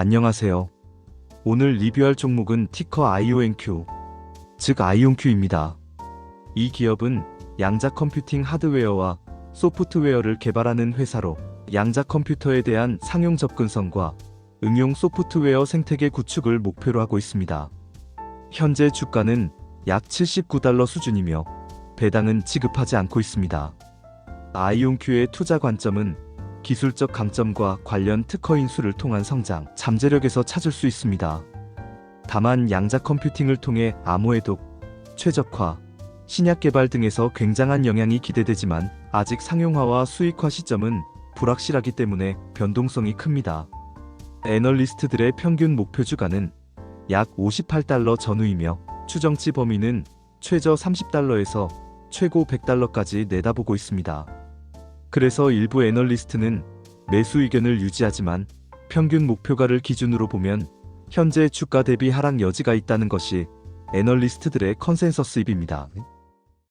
안녕하세요. 오늘 리뷰할 종목은 티커 IONQ, 즉 아이온큐입니다. 이 기업은 양자 컴퓨팅 하드웨어와 소프트웨어를 개발하는 회사로 양자 컴퓨터에 대한 상용 접근성과 응용 소프트웨어 생태계 구축을 목표로 하고 있습니다. 현재 주가는 약 79달러 수준이며 배당은 지급하지 않고 있습니다. 아이온큐의 투자 관점은 기술적 강점과 관련 특허 인수를 통한 성장, 잠재력에서 찾을 수 있습니다. 다만 양자 컴퓨팅을 통해 암호해독, 최적화, 신약 개발 등에서 굉장한 영향이 기대되지만 아직 상용화와 수익화 시점은 불확실하기 때문에 변동성이 큽니다. 애널리스트들의 평균 목표 주가는 약 58달러 전후이며 추정치 범위는 최저 30달러에서 최고 100달러까지 내다보고 있습니다. 그래서 일부 애널리스트는 매수 의견을 유지하지만 평균 목표가를 기준으로 보면 현재 주가 대비 하락 여지가 있다는 것이 애널리스트들의 컨센서스입니다.